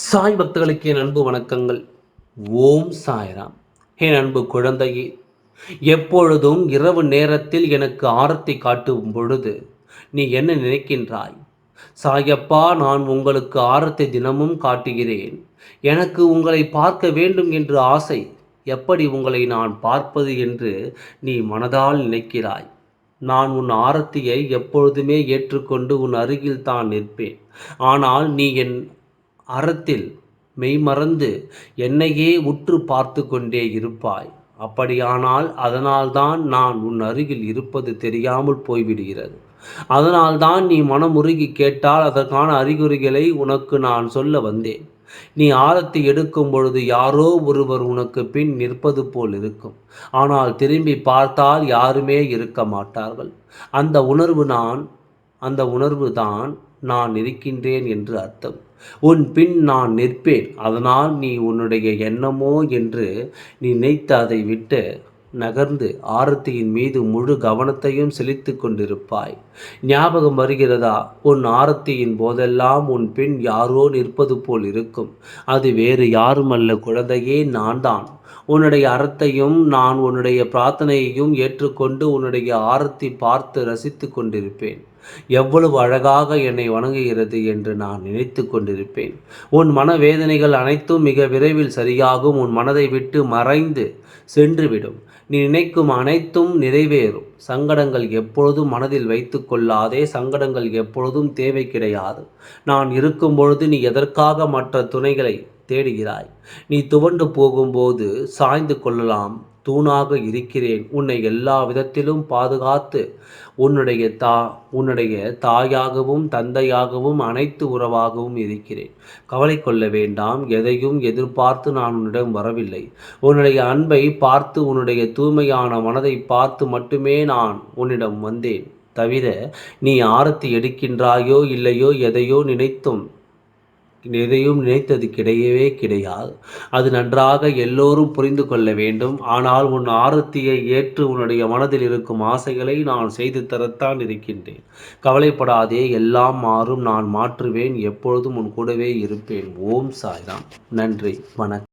சாய் பக்தர்களுக்கு என் அன்பு வணக்கங்கள். ஓம் சாய்ராம். என் அன்பு குழந்தையே எப்பொழுதும் இரவு நேரத்தில் எனக்கு ஆரத்தை காட்டும் பொழுது நீ என்ன நினைக்கின்றாய்? சாயப்பா நான் உங்களுக்கு ஆரத்தை தினமும் காட்டுகிறேன். எனக்கு உங்களை பார்க்க வேண்டும் என்று ஆசை எப்படி உங்களை நான் பார்ப்பது என்று நீ மனதால் நினைக்கிறாய்? நான் உன் ஆரத்தியை எப்பொழுதுமே ஏற்றுக்கொண்டு உன் அருகில் தான் நிற்பேன். ஆனால் நீ என் அறத்தில் மெய்மறந்து என்னையே உற்று பார்த்து கொண்டே இருப்பாய். அப்படியானால் அதனால்தான் நான் உன் அருகில் இருப்பது தெரியாமல் போய்விடுகிறது. அதனால்தான் நீ மனமுருகி கேட்டால் அதற்கான அறிகுறிகளை உனக்கு நான் சொல்ல வந்தேன். நீ ஆரத்தி எடுக்கும் பொழுது யாரோ ஒருவர் உனக்கு பின் நிற்பது போல் இருக்கும். ஆனால் திரும்பி பார்த்தால் யாருமே இருக்க மாட்டார்கள். அந்த உணர்வு நான் அந்த உணர்வு தான் நான் இருக்கின்றேன் என்று அர்த்தம். உன் பின் நான் நிற்பேன். அதனால் நீ உன்னுடைய எண்ணமோ என்று நீ நினைத்த அதை விட்டு நகர்ந்து ஆரத்தியின் மீது முழு கவனத்தையும் செலுத்தி கொண்டிருப்பாய். ஞாபகம் வருகிறதா? உன் ஆரத்தியின் போதெல்லாம் உன் பின் யாரோ நிற்பது போல் இருக்கும். அது வேறு யாரும் அல்ல குழந்தையே நான் தான் உன்னுடைய அறத்தையும் நான் உன்னுடைய பிரார்த்தனையையும் ஏற்றுக்கொண்டு உன்னுடைய ஆரத்தி பார்த்து ரசித்து கொண்டிருப்பேன். எவ்வளவு அழகாக என்னை வணங்குகிறது என்று நான் நினைத்து கொண்டிருப்பேன். உன் மனவேதனைகள் அனைத்தும் மிக விரைவில் சரியாகும். உன் மனதை விட்டு மறைந்து சென்றுவிடும். நீ நினைக்கும் அனைத்தும் நிறைவேறும். சங்கடங்கள் எப்பொழுதும் மனதில் வைத்து கொள்ளாதே. சங்கடங்கள் எப்பொழுதும் தேவை கிடையாது. நான் இருக்கும் பொழுது நீ எதற்காக மற்ற துணைகளை தேடுகிறாய். நீ துவண்டு போகும்போது சாய்ந்து கொள்ளலாம். தூணாக இருக்கிறேன். உன்னை எல்லா விதத்திலும் பாதுகாத்து உன்னுடைய தா உன்னுடைய தாயாகவும் தந்தையாகவும் அனைத்து உறவாகவும் இருக்கிறேன். கவலை கொள்ள வேண்டாம். எதையும் எதிர்பார்த்து நான் உன்னிடம் வரவில்லை. உன்னுடைய அன்பை பார்த்து உன்னுடைய தூய்மையான மனதை பார்த்து மட்டுமே நான் உன்னிடம் வந்தேன். தவிர நீ ஆரத்தி எடுக்கின்றாயோ இல்லையோ எதையோ நினைத்தும் எதையும் நினைத்தது கிடையவே கிடையாது. அது நன்றாக எல்லோரும் புரிந்து கொள்ள வேண்டும். ஆனால் உன் ஆரத்தியை ஏற்று உன்னுடைய மனதில் இருக்கும் ஆசைகளை நான் செய்து தரத்தான் இருக்கின்றேன். கவலைப்படாதே எல்லாம் மாறும். நான் மாற்றுவேன். எப்பொழுதும் உன் கூடவே இருப்பேன். ஓம் சாய்ராம். நன்றி. வணக்கம்.